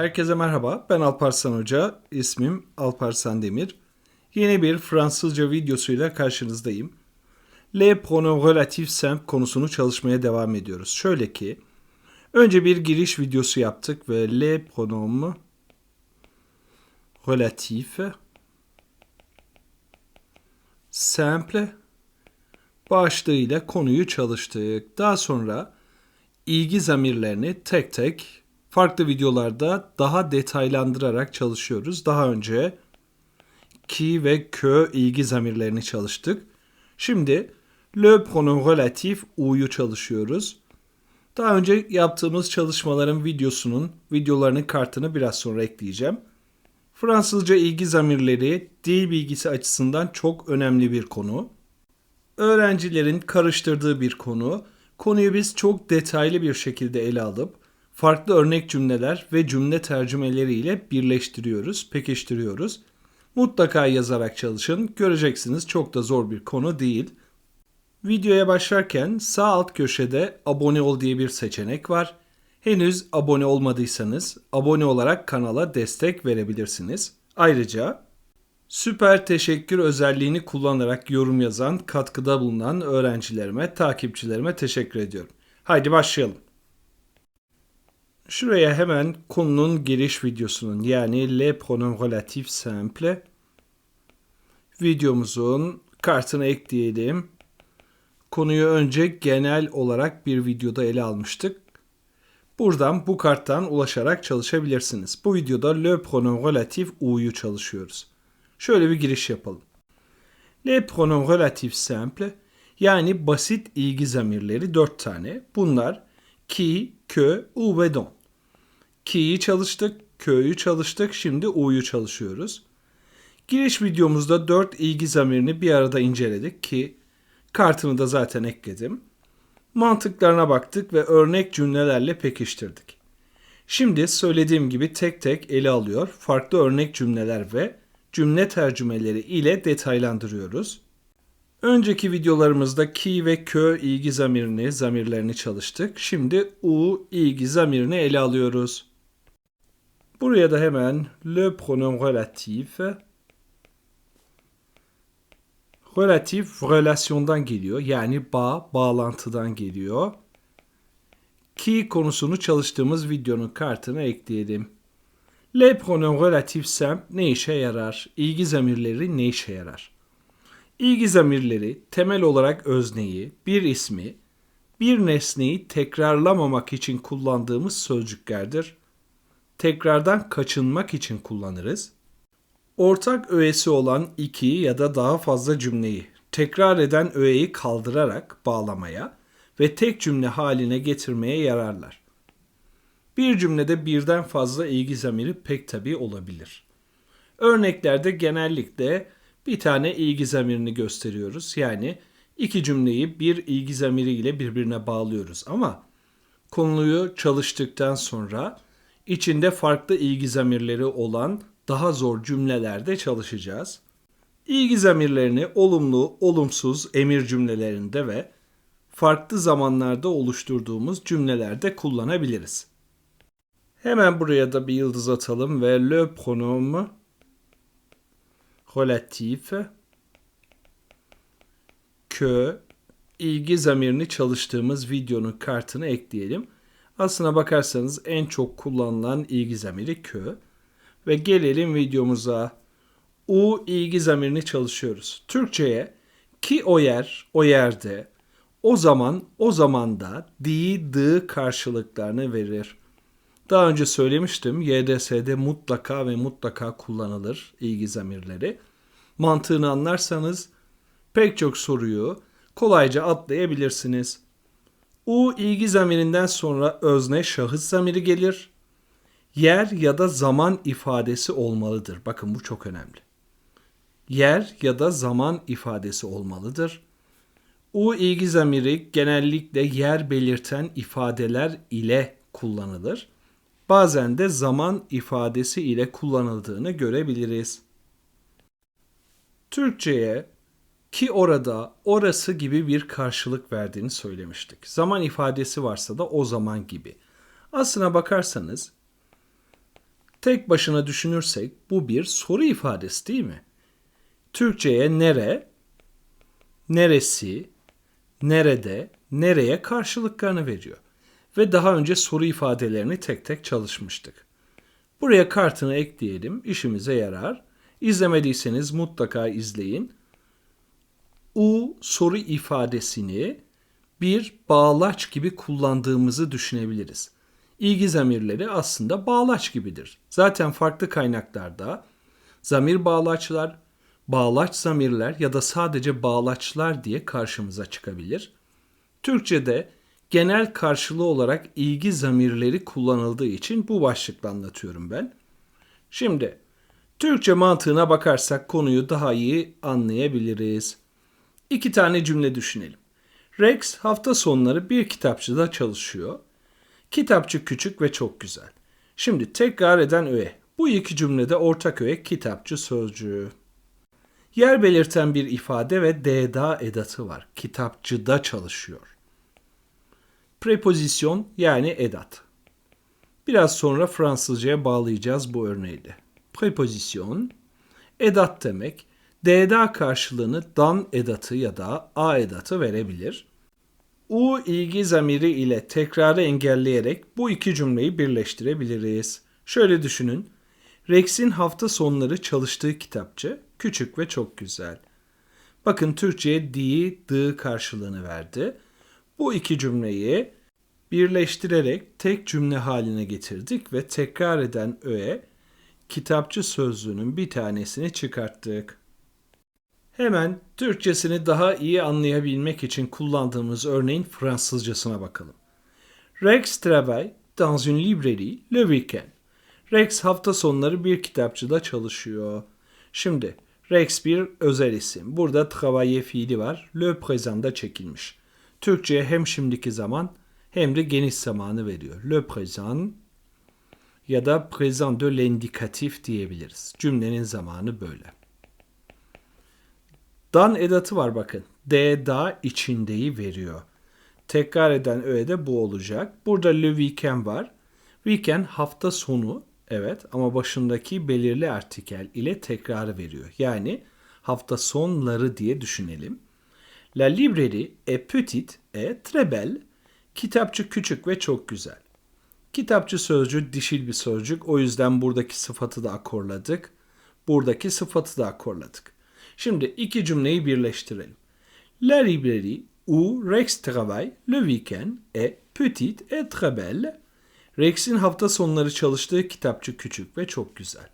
Herkese merhaba. Ben Alparslan Hoca. İsmim Alparslan Demir. Yeni bir Fransızca videosuyla karşınızdayım. Le pronom relatif simple konusunu çalışmaya devam ediyoruz. Şöyle ki, önce bir giriş videosu yaptık ve le pronom relatif simple başlığıyla konuyu çalıştık. Daha sonra ilgi zamirlerini tek tek farklı videolarda daha detaylandırarak çalışıyoruz. Daha önce ki ve kö ilgi zamirlerini çalıştık. Şimdi le pronom relatif u'yu çalışıyoruz. Daha önce yaptığımız çalışmaların videosunun, videolarının kartını biraz sonra ekleyeceğim. Fransızca ilgi zamirleri dil bilgisi açısından çok önemli bir konu. Öğrencilerin karıştırdığı bir konu. Konuyu biz çok detaylı bir şekilde ele alıp farklı örnek cümleler ve cümle tercümeleriyle birleştiriyoruz, pekiştiriyoruz. Mutlaka yazarak çalışın. Göreceksiniz çok da zor bir konu değil. Videoya başlarken sağ alt köşede abone ol diye bir seçenek var. Henüz abone olmadıysanız abone olarak kanala destek verebilirsiniz. Ayrıca süper teşekkür özelliğini kullanarak yorum yazan, katkıda bulunan öğrencilerime, takipçilerime teşekkür ediyorum. Haydi başlayalım. Şuraya hemen konunun giriş videosunun yani le pronom relatif simple videomuzun kartını ekleyelim. Konuyu önce genel olarak bir videoda ele almıştık. Buradan bu karttan ulaşarak çalışabilirsiniz. Bu videoda le pronom relatif u'yu çalışıyoruz. Şöyle bir giriş yapalım. Le pronom relatif simple yani basit ilgi zamirleri 4 tane. Bunlar ki, kö, u ve don. Ki'yi çalıştık, kö'yü çalıştık, şimdi u'yu çalışıyoruz. Giriş videomuzda 4 ilgi zamirini bir arada inceledik ki kartını da zaten ekledim. Mantıklarına baktık ve örnek cümlelerle pekiştirdik. Şimdi söylediğim gibi tek tek ele alıyor, farklı örnek cümleler ve cümle tercümeleri ile detaylandırıyoruz. Önceki videolarımızda ki ve kö ilgi zamirini, zamirlerini çalıştık. Şimdi u ilgi zamirini ele alıyoruz. Buraya da hemen le pronom relatif relatif relasyondan geliyor. Yani bağ, bağlantıdan geliyor. Ki konusunu çalıştığımız videonun kartına ekleyelim. Le pronom relatif simple ne işe yarar? İlgi zamirleri ne işe yarar? İlgi zamirleri temel olarak özneyi, bir ismi, bir nesneyi tekrarlamamak için kullandığımız sözcüklerdir. Tekrardan kaçınmak için kullanırız. Ortak öğesi olan iki ya da daha fazla cümleyi tekrar eden öğeyi kaldırarak bağlamaya ve tek cümle haline getirmeye yararlar. Bir cümlede birden fazla ilgi zamiri pek tabii olabilir. Örneklerde genellikle bir tane ilgi zamirini gösteriyoruz. Yani iki cümleyi bir ilgi zamiri ile birbirine bağlıyoruz ama konuyu çalıştıktan sonra içinde farklı ilgi zamirleri olan daha zor cümlelerde çalışacağız. İlgi zamirlerini olumlu, olumsuz emir cümlelerinde ve farklı zamanlarda oluşturduğumuz cümlelerde kullanabiliriz. Hemen buraya da bir yıldız atalım ve le pronom relatif que ilgi zamirini çalıştığımız videonun kartını ekleyelim. Aslına bakarsanız en çok kullanılan ilgi zamiri que. Ve gelelim videomuza. U ilgi zamirini çalışıyoruz. Türkçe'ye ki o yer, o yerde, o zaman, o zamanda, di, dı karşılıklarını verir. Daha önce söylemiştim YDS'de mutlaka ve mutlaka kullanılır ilgi zamirleri. Mantığını anlarsanız pek çok soruyu kolayca atlayabilirsiniz. U ilgi zamirinden sonra özne şahıs zamiri gelir. Yer ya da zaman ifadesi olmalıdır. Bakın bu çok önemli. Yer ya da zaman ifadesi olmalıdır. U ilgi zamiri genellikle yer belirten ifadeler ile kullanılır. Bazen de zaman ifadesi ile kullanıldığını görebiliriz. Türkçe'ye ki orada, orası gibi bir karşılık verdiğini söylemiştik. Zaman ifadesi varsa da o zaman gibi. Aslına bakarsanız Tek başına düşünürsek bu bir soru ifadesi değil mi? Türkçe'ye nere, neresi, nerede, nereye karşılıklarını veriyor. Ve daha önce soru ifadelerini tek tek çalışmıştık. Buraya kartını ekleyelim, işimize yarar. İzlemediyseniz mutlaka izleyin. U soru ifadesini bir bağlaç gibi kullandığımızı düşünebiliriz. İlgi zamirleri aslında bağlaç gibidir. Zaten farklı kaynaklarda zamir bağlaçlar, bağlaç zamirler ya da sadece bağlaçlar diye karşımıza çıkabilir. Türkçe'de genel karşılığı olarak ilgi zamirleri kullanıldığı için bu başlıkla anlatıyorum ben. Şimdi Türkçe mantığına bakarsak konuyu daha iyi anlayabiliriz. İki tane cümle düşünelim. Rex hafta sonları bir kitapçıda çalışıyor. Kitapçı küçük ve çok güzel. Şimdi tekrar eden öğe. Bu iki cümlede ortak öğe kitapçı sözcüğü. Yer belirten bir ifade ve d'da edatı var. Kitapçıda çalışıyor. Prepozisyon yani edat. Biraz sonra Fransızcaya bağlayacağız bu örneği Prepozisyon, edat demek. D'da karşılığını dan edatı ya da a edatı verebilir. U ilgi zamiri ile tekrarı engelleyerek bu iki cümleyi birleştirebiliriz. Şöyle düşünün. Rex'in hafta sonları çalıştığı kitapçı küçük ve çok güzel. Bakın Türkçe'ye di, dı karşılığını verdi. Bu iki cümleyi birleştirerek tek cümle haline getirdik ve tekrar eden öğe kitapçı sözlüğünün bir tanesini çıkarttık. Hemen Türkçesini daha iyi anlayabilmek için kullandığımız örneğin Fransızcasına bakalım. Rex travaille dans une librairie le week-end. Rex hafta sonları bir kitapçıda çalışıyor. Şimdi Rex bir özel isim. Burada travailler fiili var. Le présent'da çekilmiş. Türkçe'ye hem şimdiki zaman hem de geniş zamanı veriyor. Le présent ya da présent de l'indikatif diyebiliriz. Cümlenin zamanı böyle. Dan edatı var bakın. D da içindeyi veriyor. Tekrar eden öğe de bu olacak. Burada le weekend var. Weekend hafta sonu evet ama başındaki belirli artikel ile tekrar veriyor. Yani hafta sonları diye düşünelim. La librairie est petite et très belle. Kitapçı küçük ve çok güzel. Kitapçı sözcüğü dişil bir sözcük. O yüzden buradaki sıfatı da akorladık. Buradaki sıfatı da akorladık. Şimdi iki cümleyi birleştirelim. La librairie où Rex travaille le week-end est petite et très belle. Rex'in hafta sonları çalıştığı kitapçı küçük ve çok güzel.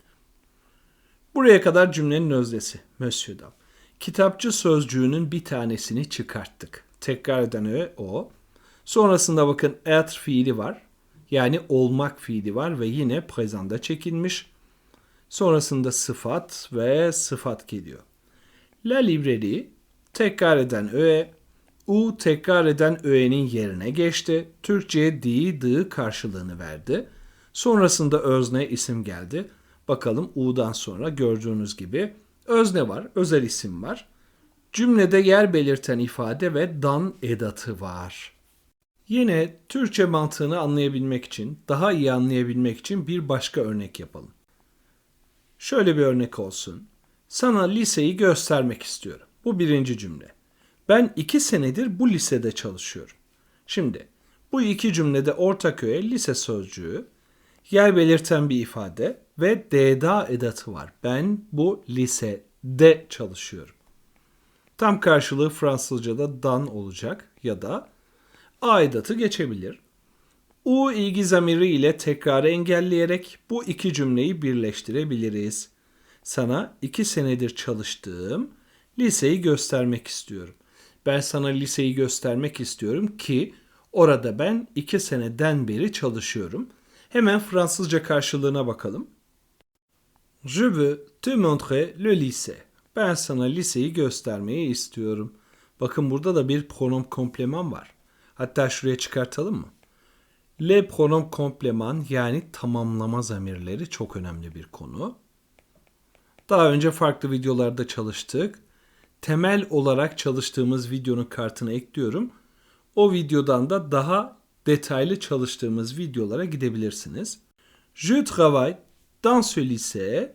Buraya kadar cümlenin özdesi. Monsieur Dam. Kitapçı sözcüğünün bir tanesini çıkarttık. Tekrar eden öğe o. Sonrasında bakın être fiili var. Yani olmak fiili var ve yine présent'da çekilmiş. Sonrasında sıfat ve sıfat geliyor. La librairie tekrar eden öğe, u tekrar eden öğenin yerine geçti. Türkçe'ye di, dı karşılığını verdi. Sonrasında özne isim geldi. Bakalım u'dan sonra gördüğünüz gibi özne var, özel isim var. Cümlede yer belirten ifade ve dan edatı var. Yine Türkçe mantığını anlayabilmek için, daha iyi anlayabilmek için bir başka örnek yapalım. Şöyle bir örnek olsun. Sana liseyi göstermek istiyorum. Bu birinci cümle. Ben iki senedir bu lisede çalışıyorum. Şimdi bu iki cümlede ortak öğe lise sözcüğü, yer belirten bir ifade ve d'da edatı var. Ben bu lisede çalışıyorum. Tam karşılığı Fransızca'da dan olacak ya da a edatı geçebilir. U ilgi zamiri ile tekrarı engelleyerek bu iki cümleyi birleştirebiliriz. Sana iki senedir çalıştığım liseyi göstermek istiyorum. Ben sana liseyi göstermek istiyorum ki orada ben iki seneden beri çalışıyorum. Hemen Fransızca karşılığına bakalım. Je veux te montrer le lycée. Ben sana liseyi göstermeyi istiyorum. Bakın burada da bir pronom kompleman var. Hatta şuraya çıkartalım mı? Le pronom kompleman yani tamamlama zamirleri çok önemli bir konu. Daha önce farklı videolarda çalıştık. Temel olarak çalıştığımız videonun kartını ekliyorum. O videodan da daha detaylı çalıştığımız videolara gidebilirsiniz. Je travaille dans ce lycée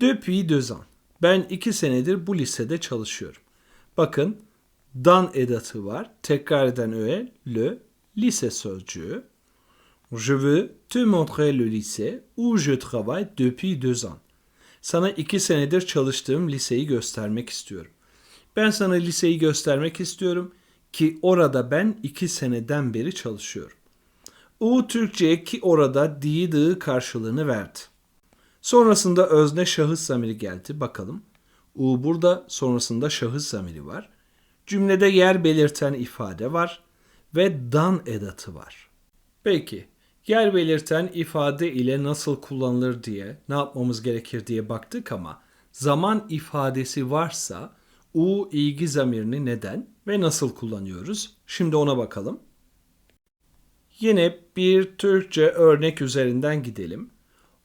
depuis deux ans. Ben iki senedir bu lisede çalışıyorum. Bakın dan edatı var. Tekrar eden öğe le lise sözcüğü. Je veux te montrer le lycée où je travaille depuis deux ans. Sana iki senedir çalıştığım liseyi göstermek istiyorum. Ben sana liseyi göstermek istiyorum ki orada ben iki seneden beri çalışıyorum. U Türkçe'ye ki orada di karşılığını verdi. Sonrasında özne şahıs zamiri geldi. Bakalım. U burada sonrasında şahıs zamiri var. Cümlede yer belirten ifade var ve dan edatı var. Peki yer belirten ifade ile nasıl kullanılır diye ne yapmamız gerekir diye baktık ama zaman ifadesi varsa u ilgi zamirini neden ve nasıl kullanıyoruz? Şimdi ona bakalım. Yine bir Türkçe örnek üzerinden gidelim.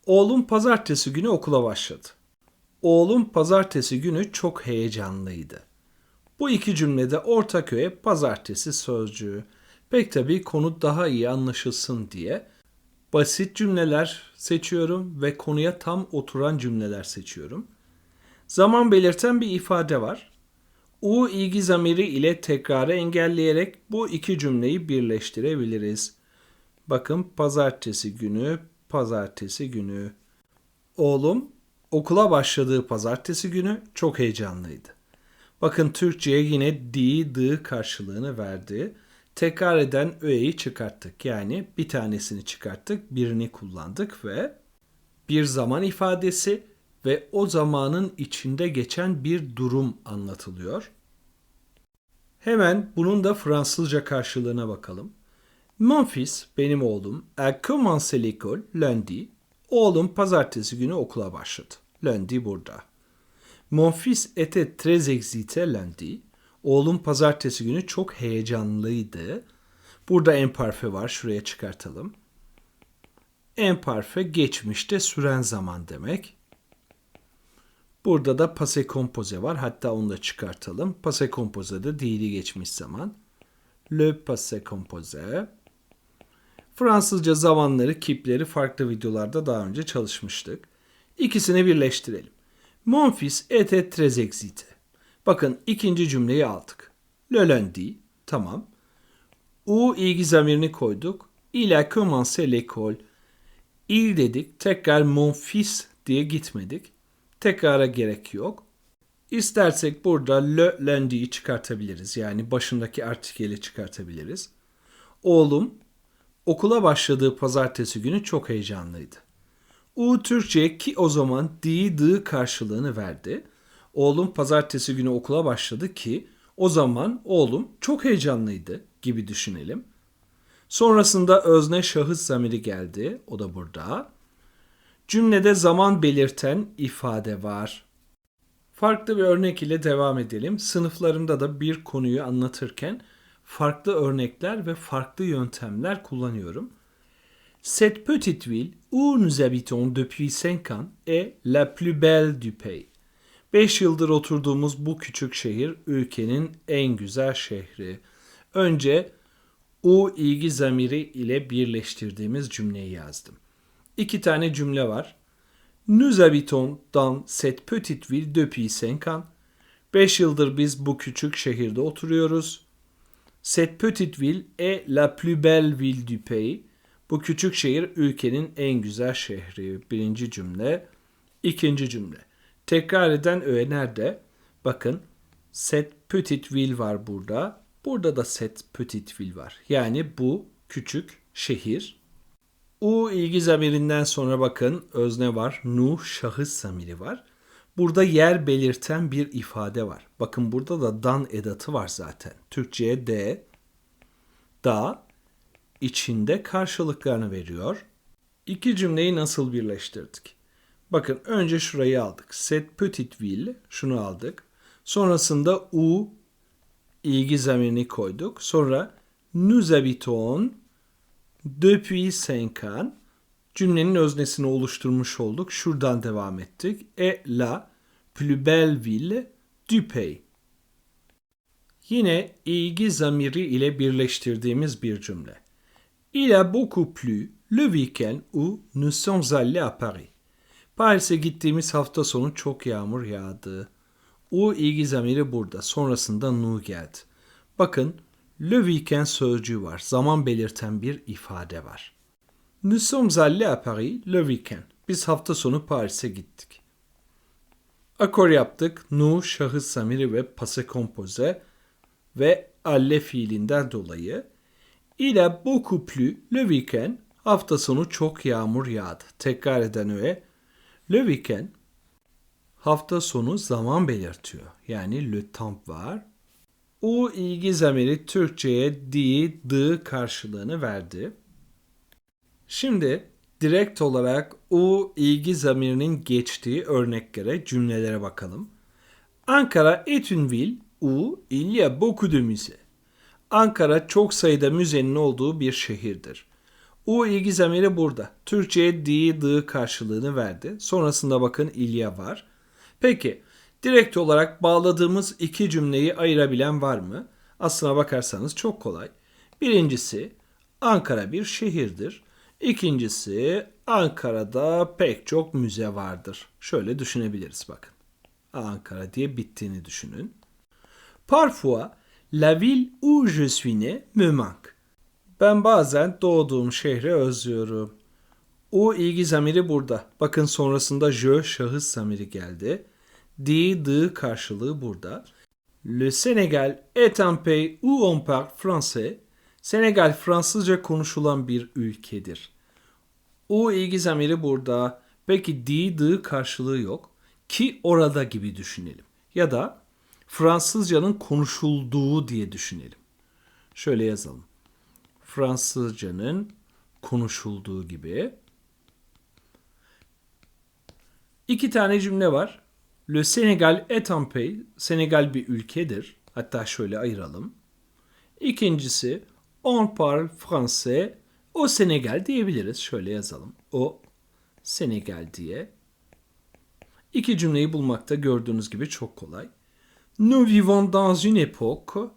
Oğlum pazartesi günü okula başladı. Oğlum pazartesi günü çok heyecanlıydı. Bu iki cümlede ortak öğe pazartesi sözcüğü. Pek tabii konu daha iyi anlaşılsın diye basit cümleler seçiyorum ve konuya tam oturan cümleler seçiyorum. Zaman belirten bir ifade var. U ilgi zamiri ile tekrarı engelleyerek bu iki cümleyi birleştirebiliriz. Bakın pazartesi günü, pazartesi günü. Oğlum okula başladığı pazartesi günü çok heyecanlıydı. Bakın Türkçe'ye yine di, dı karşılığını verdi. Tekrar eden öğeyi çıkarttık. Yani bir tanesini çıkarttık, birini kullandık ve bir zaman ifadesi ve o zamanın içinde geçen bir durum anlatılıyor. Hemen bunun da Fransızca karşılığına bakalım. Fils, benim oğlum, a commencé l'école lundi. Oğlum pazartesi günü okula başladı. Lundi burada. Mon fils était très excité lundi. Oğlum pazartesi günü çok heyecanlıydı. Burada emparfe var. Şuraya çıkartalım. Emparfe geçmişte süren zaman demek. Burada da passé composé var. Hatta onu da çıkartalım. Passé composé de değili geçmiş zaman. Le passé composé. Fransızca zamanları, kipleri farklı videolarda daha önce çalışmıştık. İkisini birleştirelim. Mon fils était très excité. Bakın ikinci cümleyi aldık. Le lundi, tamam. U ilgi zamirini koyduk. Il a commencé l'école. Il dedik, tekrar mon fils diye gitmedik. Tekrara gerek yok. İstersek burada le lundi'yi çıkartabiliriz. Yani başındaki artikeli çıkartabiliriz. Oğlum okula başladığı pazartesi günü çok heyecanlıydı. U Türkçe ki o zaman di dı karşılığını verdi. Oğlum pazartesi günü okula başladı ki o zaman oğlum çok heyecanlıydı gibi düşünelim. Sonrasında özne şahıs zamiri geldi. O da burada. Cümlede zaman belirten ifade var. Farklı bir örnek ile devam edelim. Sınıflarımda da bir konuyu anlatırken farklı örnekler ve farklı yöntemler kullanıyorum. Cette petite ville où nous habitons depuis 5 ans est la plus belle du pays. 5 yıldır oturduğumuz bu küçük şehir ülkenin en güzel şehri. Önce u ilgi zamiri ile birleştirdiğimiz cümleyi yazdım. İki tane cümle var. Nous habitons dans cette petite ville depuis 5 ans. 5 yıldır biz bu küçük şehirde oturuyoruz. Cette petite ville est la plus belle ville du pays. Bu küçük şehir ülkenin en güzel şehri. Birinci cümle. İkinci cümle. Tekrar eden öğe nerede? Bakın cette petite ville var burada. Burada da cette petite ville var. Yani bu küçük şehir. U ilgi zamirinden sonra bakın özne var. Nu şahıs zamiri var. Burada yer belirten bir ifade var. Bakın burada da dan edatı var zaten. Türkçe'ye de, da içinde karşılıklarını veriyor. İki cümleyi nasıl birleştirdik? Bakın önce şurayı aldık. Cette petite ville şunu aldık. Sonrasında u ilgi zamirini koyduk. Sonra nous habitons depuis cinq ans cümlenin öznesini oluşturmuş olduk. Şuradan devam ettik. Et la plus belle ville du. Yine ilgi zamiri ile birleştirdiğimiz bir cümle. Il a beaucoup plu le week-end où nous sommes allés à Paris. Paris'e gittiğimiz hafta sonu çok yağmur yağdı. U ilgi zamiri burada. Sonrasında nu geldi. Bakın le weekend sözcüğü var. Zaman belirten bir ifade var. Nous sommes allés à Paris le weekend. Biz hafta sonu Paris'e gittik. Akor yaptık. Nu şahıs zamiri ve passé composé ve alle fiilinden dolayı. Il a beaucoup plu le weekend. Hafta sonu çok yağmur yağdı. Tekrar eden öğe. Le weekend hafta sonu zaman belirtiyor. Yani le temps var. U ilgi zamiri Türkçe'ye di, dı karşılığını verdi. Şimdi direkt olarak u ilgi zamirinin geçtiği örneklere, cümlelere bakalım. Ankara est une ville où il y a beaucoup de musées. Ankara çok sayıda müzenin olduğu bir şehirdir. U ilgi zamiri burada. Türkçe'ye di, dı karşılığını verdi. Sonrasında bakın ilya var. Peki, direkt olarak bağladığımız iki cümleyi ayırabilen var mı? Aslına bakarsanız çok kolay. Birincisi, Ankara bir şehirdir. İkincisi, Ankara'da pek çok müze vardır. Şöyle düşünebiliriz bakın. Ankara diye bittiğini düşünün. Parfois, la ville où je suis né me manque. Ben bazen doğduğum şehri özlüyorum. O ilgi zamiri burada. Bakın sonrasında je şahıs zamiri geldi. Di, dı karşılığı burada. Le Sénégal est un pays où on parle français. Senegal Fransızca konuşulan bir ülkedir. O ilgi zamiri burada. Peki di, dı karşılığı yok. Ki orada gibi düşünelim. Ya da Fransızcanın konuşulduğu diye düşünelim. Şöyle yazalım. Fransızcanın konuşulduğu gibi. İki tane cümle var. Le Sénégal est un pays. Senegal bir ülkedir. Hatta şöyle ayıralım. İkincisi on parle français au Sénégal diyebiliriz. Şöyle yazalım. O Senegal diye. İki cümleyi bulmakta gördüğünüz gibi çok kolay. Nous vivons dans une époque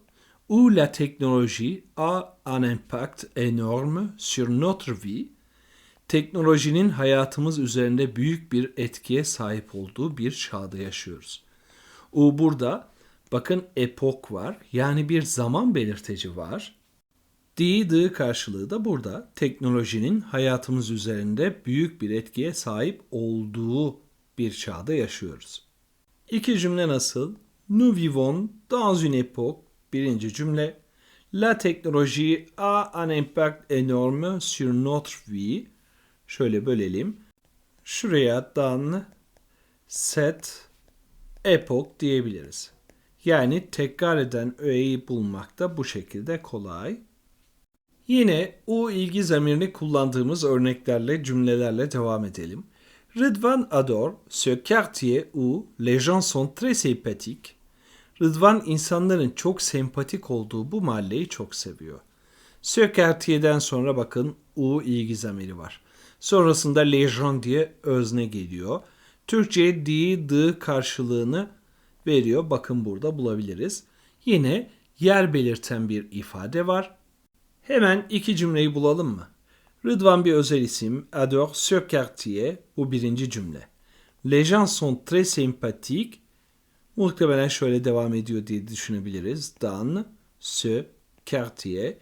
où la technologie a un impact énorme sur notre vie. Teknolojinin hayatımız üzerinde büyük bir etkiye sahip olduğu bir çağda yaşıyoruz. O burada bakın epok var yani bir zaman belirteci var. Dı karşılığı da burada teknolojinin hayatımız üzerinde büyük bir etkiye sahip olduğu bir çağda yaşıyoruz. İki cümle nasıl? Nous vivons dans une époque birinci cümle La technologie a un impact énorme sur notre vie. Şöyle bölelim. Şuraya dan set epoch diyebiliriz. Yani tekrar eden öğeyi bulmak da bu şekilde kolay. Yine u ilgi zamirini kullandığımız örneklerle, cümlelerle devam edelim. Rıdvan adore ce quartier où les gens sont très sympathiques. Rıdvan insanların çok sempatik olduğu bu mahalleyi çok seviyor. Quartier'den sonra bakın u ilgi zamiri var. Sonrasında gens diye özne geliyor. Türkçe di, dı karşılığını veriyor. Bakın burada bulabiliriz. Yine yer belirten bir ifade var. Hemen iki cümleyi bulalım mı? Rıdvan bir özel isim. Adore ce quartier. Bu birinci cümle. Les gens sont très sympathiques. Muhtemelen şöyle devam ediyor diye düşünebiliriz. Dans ce quartier.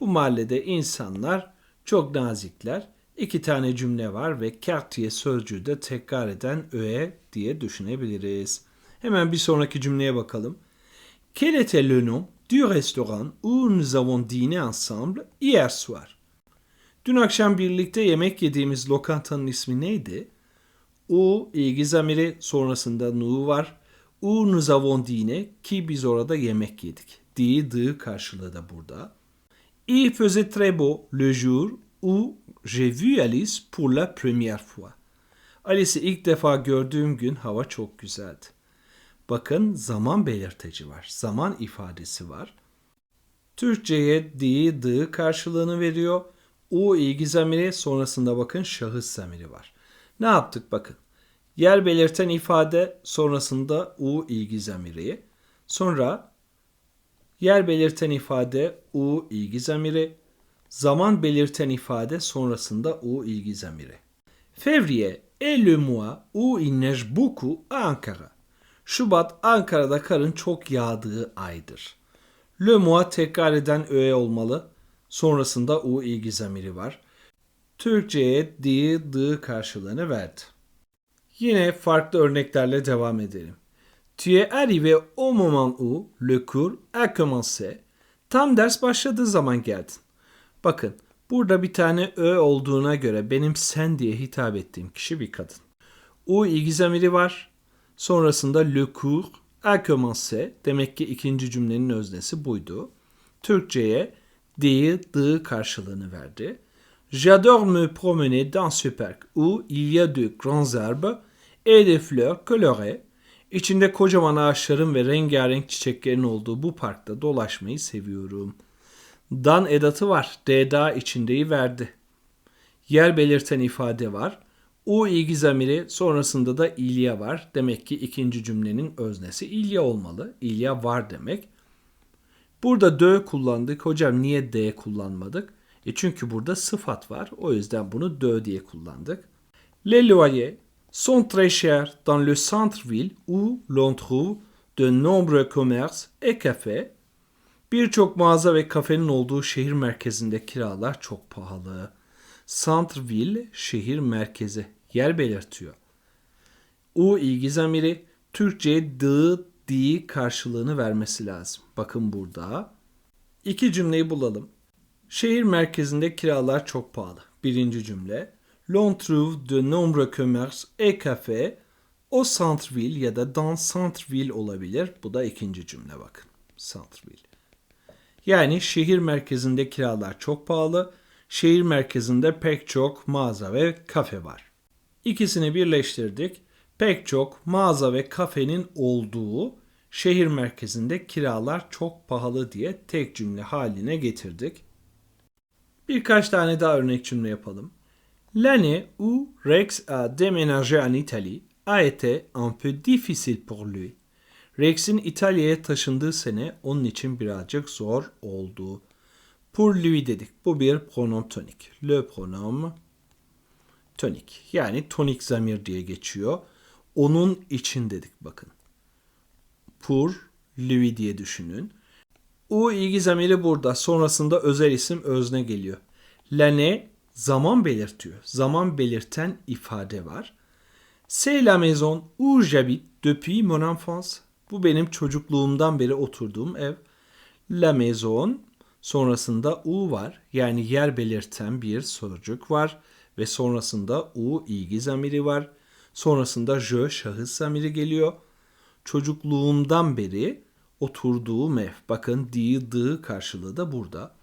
Bu mahallede insanlar çok nazikler. İki tane cümle var ve quartier sözcüğü de tekrar eden öğe diye düşünebiliriz. Hemen bir sonraki cümleye bakalım. Quel était le nom du restaurant où nous avons dîné ensemble hier soir? Dün akşam birlikte yemek yediğimiz lokantanın ismi neydi? U ilgi zamiri sonrasında nu var. U nous avons dîné ki biz orada yemek yedik. Di, dı karşılığı da burada. Il faisait très beau le jour où j'ai vu Alice pour la première fois. Alice'i ilk defa gördüğüm gün hava çok güzeldi. Bakın zaman belirteci var. Zaman ifadesi var. Türkçe'ye di, dı karşılığını veriyor. U ilgi zamiri sonrasında bakın şahıs zamiri var. Ne yaptık bakın. Yer belirten ifade sonrasında u ilgi zamiri. Sonra yer belirten ifade u ilgi zamiri. Zaman belirten ifade sonrasında u ilgi zamiri. Février est le mois où il neige beaucoup à Ankara. Şubat Ankara'da karın çok yağdığı aydır. Le mois tekrar eden öğe olmalı. Sonrasında u ilgi zamiri var. Türkçe'ye di, dı karşılığını verdi. Yine farklı örneklerle devam edelim. Tu es arrivé au moment où le cours a commencé. Tam ders başladığı zaman geldin. Bakın burada bir tane ö olduğuna göre benim sen diye hitap ettiğim kişi bir kadın. U ilgi zamiri var. Sonrasında le cours a commencé. Demek ki ikinci cümlenin öznesi buydu. Türkçe'ye di, dı karşılığını verdi. J'adore me promener dans ce parc où il y a de grands arbres et des fleurs colorées. İçinde kocaman ağaçların ve rengarenk çiçeklerin olduğu bu parkta dolaşmayı seviyorum. Dan edatı var. D'da içindeyi verdi. Yer belirten ifade var. U ilgi zamiri sonrasında da ilya var. Demek ki ikinci cümlenin öznesi ilya olmalı. İlya var demek. Burada dö kullandık. Hocam niye d kullanmadık? E çünkü burada sıfat var. O yüzden bunu dö diye kullandık. Les loyers sont très chers dans le centre-ville où l'on trouve de nombreux commerces et cafés. Birçok mağaza ve kafenin olduğu şehir merkezinde kiralar çok pahalı. Centre-ville şehir merkezi yer belirtiyor. U ilgi zamiri Türkçe'ye dı, di karşılığını vermesi lazım. Bakın burada. İki cümleyi bulalım. Şehir merkezinde kiralar çok pahalı. Birinci cümle. L'on trouve de nombreux commerces et cafés au centre-ville ya da dans centre-ville olabilir. Bu da ikinci cümle bakın. Centre-ville. Yani şehir merkezinde kiralar çok pahalı. Şehir merkezinde pek çok mağaza ve kafe var. İkisini birleştirdik. Pek çok mağaza ve kafenin olduğu şehir merkezinde kiralar çok pahalı diye tek cümle haline getirdik. Birkaç tane daha örnek cümle yapalım. L'année où Rex a déménagé en Italie a été un peu difficile pour lui. Rex'in İtalya'ya taşındığı sene onun için birazcık zor oldu. Pour lui dedik. Bu bir pronom tonik. Le pronom tonik. Yani tonik zamir diye geçiyor. Onun için dedik bakın. Pour lui diye düşünün. U ilgi zamiri burada. Sonrasında özel isim özne geliyor. L'année zaman belirtiyor. Zaman belirten ifade var. C'est la maison où j'habite depuis mon enfance. Bu benim çocukluğumdan beri oturduğum ev. La maison sonrasında u var. Yani yer belirten bir sözcük var ve sonrasında u ilgi zamiri var. Sonrasında je şahıs zamiri geliyor. Çocukluğumdan beri oturduğum ev. Bakın di, dı karşılığı da burada.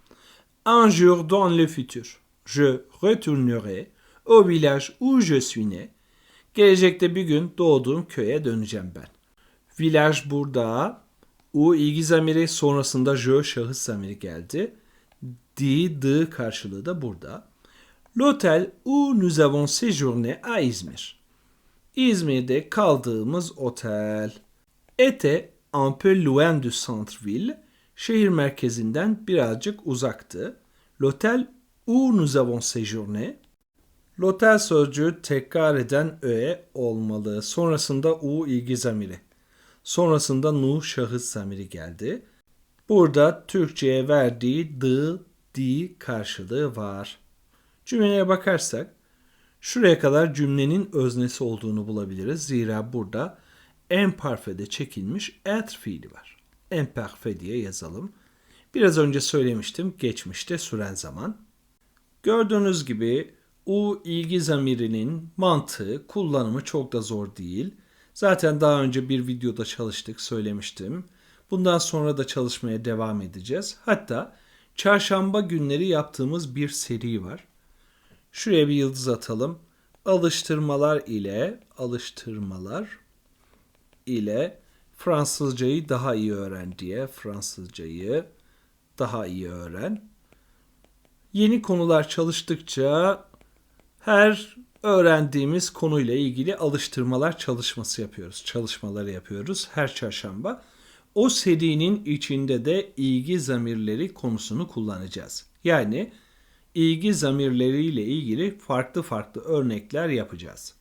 Un jour dans le futur, je retournerai au village où je suis né. Gelecekte bir gün doğduğum köye döneceğim ben. Village burada. U ilgi zamiri sonrasında je şahıs zamiri geldi. Di, dı karşılığı da burada. L'hôtel où nous avons séjourné à İzmir. İzmir'de kaldığımız otel. Était un peu loin du centre-ville. Şehir merkezinden birazcık uzaktı. L'hôtel où nous avons séjourné. L'hôtel sözcüğü tekrar eden öğe olmalı. Sonrasında u ilgi zamiri. Sonrasında nu şahıs zamiri geldi. Burada Türkçe'ye verdiği dı, di karşılığı var. Cümleye bakarsak şuraya kadar cümlenin öznesi olduğunu bulabiliriz. Zira burada imparfai'de çekilmiş être fiili var. Imparfait diye yazalım. Biraz önce söylemiştim geçmişte süren zaman. Gördüğünüz gibi u ilgi zamirinin mantığı, kullanımı çok da zor değil. Zaten daha önce bir videoda çalıştık, söylemiştim. Bundan sonra da çalışmaya devam edeceğiz. Hatta çarşamba günleri yaptığımız bir seri var. Şuraya bir yıldız atalım. Alıştırmalar ile alıştırmalar ile Fransızcayı daha iyi öğren diye Fransızcayı daha iyi öğren. Yeni konular çalıştıkça her öğrendiğimiz konuyla ilgili alıştırmalar çalışması yapıyoruz. Çalışmaları yapıyoruz her çarşamba. O serinin içinde de ilgi zamirleri konusunu kullanacağız. Yani ilgi zamirleriyle ilgili farklı farklı örnekler yapacağız.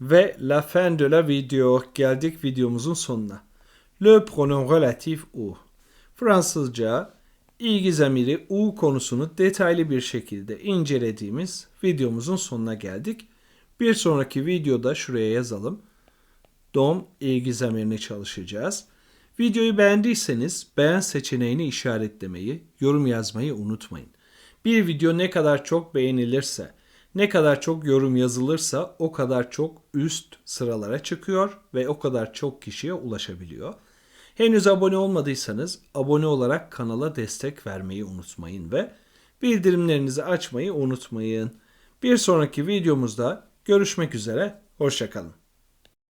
Ve la fin de la video geldik videomuzun sonuna. Le pronom relatif u. Fransızca ilgi zamiri u konusunu detaylı bir şekilde incelediğimiz videomuzun sonuna geldik. Bir sonraki videoda şuraya yazalım. Dom ilgi zamirini çalışacağız. Videoyu beğendiyseniz beğen seçeneğini işaretlemeyi, yorum yazmayı unutmayın. Bir video ne kadar çok beğenilirse, ne kadar çok yorum yazılırsa o kadar çok üst sıralara çıkıyor ve o kadar çok kişiye ulaşabiliyor. Henüz abone olmadıysanız abone olarak kanala destek vermeyi unutmayın ve bildirimlerinizi açmayı unutmayın. Bir sonraki videomuzda görüşmek üzere, hoşçakalın.